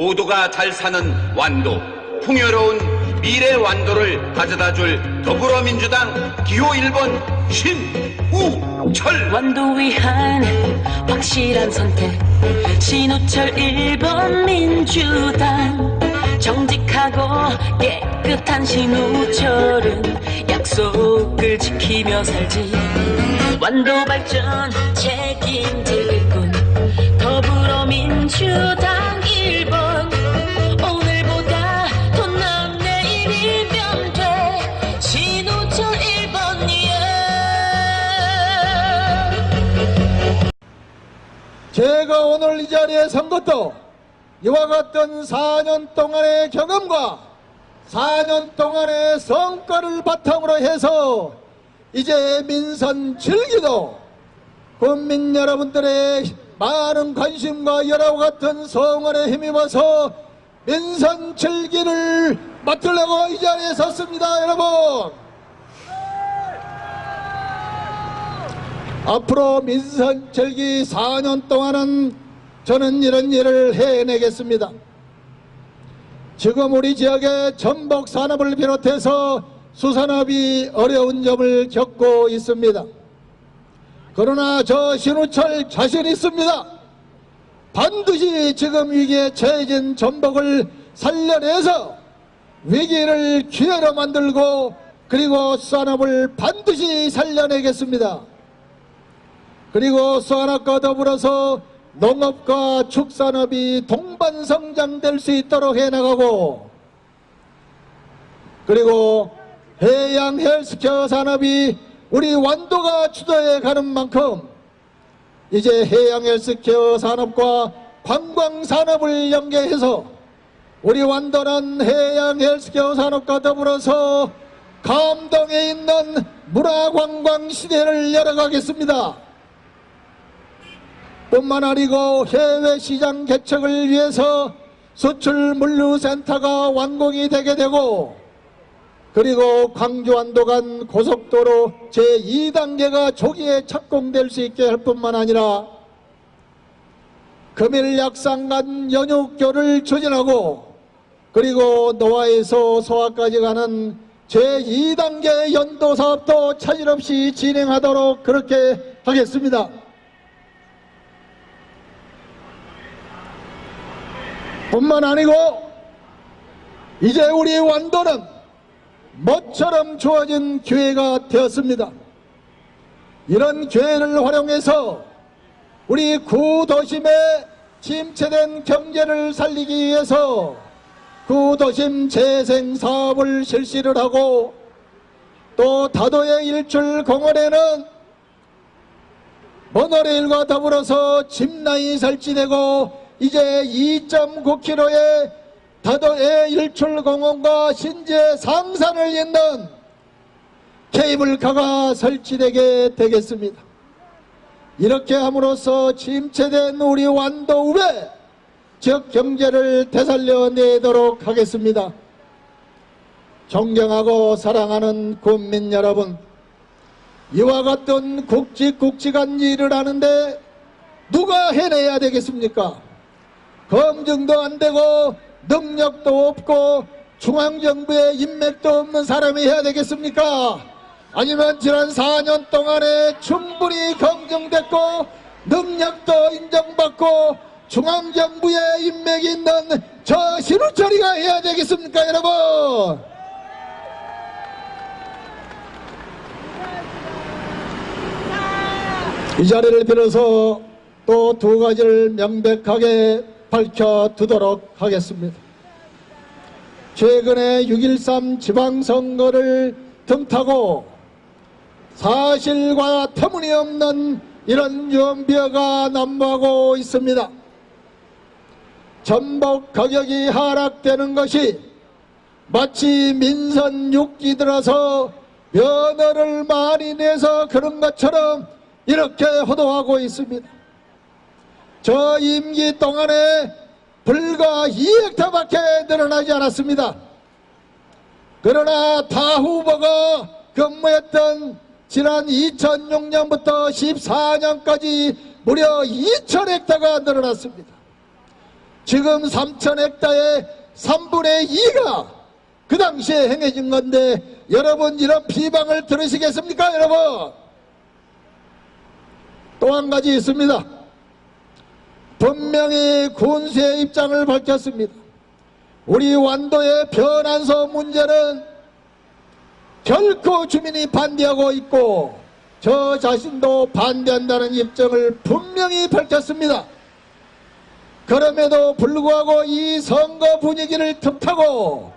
모두가 잘 사는 완도, 풍요로운 미래 완도를 가져다 줄 더불어민주당 기호 1번 신우철. 완도 위한 확실한 선택. 신호철 1번 민주당. 정직하고 깨끗한 신호철은 약속을 지키며 살지. 완도 발전 책임질 일꾼 더불어민주당 제가 오늘 이 자리에 선 것도 이와 같은 4년 동안의 경험과 4년 동안의 성과를 바탕으로 해서 이제 민선 즐기도 국민 여러분들의 많은 관심과 여러 같은 성원에 힘입어서 민선 즐기를 맡으려고 이 자리에 섰습니다 여러분 앞으로 민선 절기 4년 동안은 저는 이런 일을 해내겠습니다. 지금 우리 지역의 전복 산업을 비롯해서 수산업이 어려운 점을 겪고 있습니다. 그러나 저 신우철 자신 있습니다. 반드시 지금 위기에 처해진 전복을 살려내서 위기를 기회로 만들고 그리고 수산업을 반드시 살려내겠습니다. 그리고 수산업과 더불어서 농업과 축산업이 동반 성장될 수 있도록 해나가고 그리고 해양 헬스케어 산업이 우리 완도가 주도해 가는 만큼 이제 해양 헬스케어 산업과 관광 산업을 연계해서 우리 완도는 해양 헬스케어 산업과 더불어서 감동에 있는 문화관광 시대를 열어가겠습니다. 뿐만 아니고 해외 시장 개척을 위해서 수출 물류센터가 완공이 되게 되고 그리고 광주 완도 간 고속도로 제2단계가 조기에 착공될 수 있게 할 뿐만 아니라 금일 약상 간 연육교를 추진하고 그리고 노아에서 소아까지 가는 제2단계 연도 사업도 차질 없이 진행하도록 그렇게 하겠습니다. 뿐만 아니고 이제 우리 완도는 모처럼 주어진 기회가 되었습니다. 이런 기회를 활용해서 우리 구도심의 침체된 경제를 살리기 위해서 구도심 재생 사업을 실시를 하고 또 다도의 일출 공원에는 모노레일과 더불어서 짚라인이 설치되고 이제 2.9km의 다도의 일출공원과 신재 상산을 잇는 케이블카가 설치되게 되겠습니다. 이렇게 함으로써 침체된 우리 완도 외 지역 경제를 되살려내도록 하겠습니다. 존경하고 사랑하는 국민 여러분, 이와 같은 굵직굵직한 일을 하는데 누가 해내야 되겠습니까? 검증도 안 되고 능력도 없고 중앙정부의 인맥도 없는 사람이 해야 되겠습니까? 아니면 지난 4년 동안에 충분히 검증됐고 능력도 인정받고 중앙정부의 인맥이 있는 저 신우철이가 해야 되겠습니까 여러분? 이 자리를 빌어서 또 두 가지를 명백하게 밝혀두도록 하겠습니다. 최근에 6.13 지방선거를 등타고 사실과 터무니없는 이런 유언비어가 난무하고 있습니다. 전복 가격이 하락되는 것이 마치 민선 6기 들어서 면허를 많이 내서 그런 것처럼 이렇게 호도하고 있습니다. 저 임기 동안에 불과 2헥타밖에 늘어나지 않았습니다. 그러나 타 후보가 근무했던 지난 2006년부터 14년까지 무려 2,000헥타가 늘어났습니다. 지금 3천 헥타의 3분의 2가 그 당시에 행해진 건데 여러분 이런 비방을 들으시겠습니까 여러분 또 한 가지 있습니다 분명히 군수의 입장을 밝혔습니다 우리 완도의 변환소 문제는 결코 주민이 반대하고 있고 저 자신도 반대한다는 입장을 분명히 밝혔습니다. 그럼에도 불구하고 이 선거 분위기를 틈타고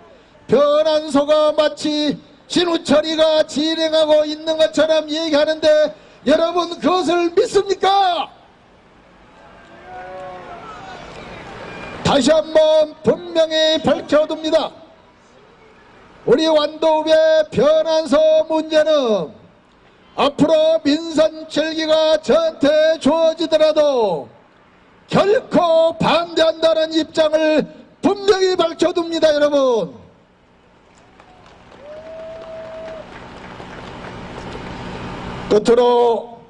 변환소가 마치 신우철이가 진행하고 있는 것처럼 얘기하는데 여러분 그것을 믿습니까? 다시 한번 분명히 밝혀둡니다. 우리 완도읍의 변환소 문제는 앞으로 민선 7기가 저한테 주어지더라도 결코 반대한다는 입장을 분명히 밝혀둡니다 여러분 끝으로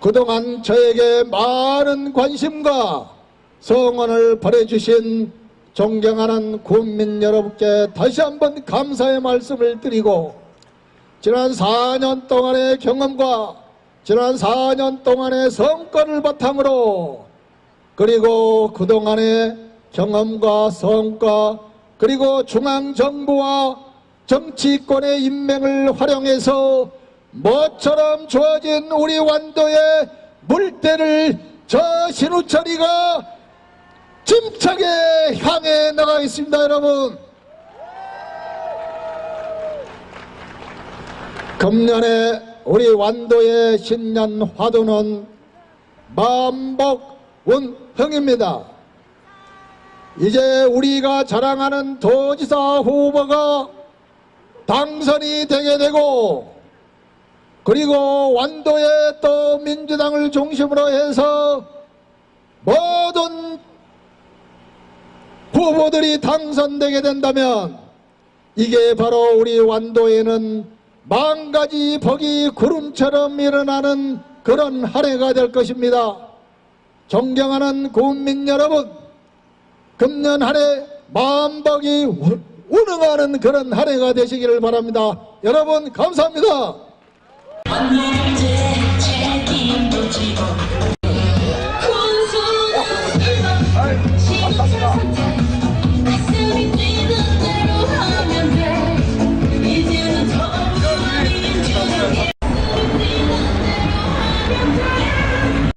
그동안 저에게 많은 관심과 성원을 보내주신 존경하는 국민 여러분께 다시 한번 감사의 말씀을 드리고 지난 4년 동안의 경험과 지난 4년 동안의 성과를 바탕으로 그리고 그동안의 경험과 성과 그리고 중앙정부와 정치권의 인맥을 활용해서 모처럼 주어진 우리 완도의 물때를 저 신우철이가 침착에 향해 나가겠습니다 여러분 금년에 우리 완도의 신년 화두는 만복 운흥입니다. 이제 우리가 자랑하는 도지사 후보가 당선이 되게 되고 그리고 완도에 또 민주당을 중심으로 해서 모든 후보들이 당선되게 된다면 이게 바로 우리 완도에는 만 가지 복이 구름처럼 일어나는 그런 한 해가 될 것입니다. 존경하는 국민 여러분, 금년 한해 우- 운응하는 그런 한 해가 되시기를 바랍니다. 여러분 감사합니다.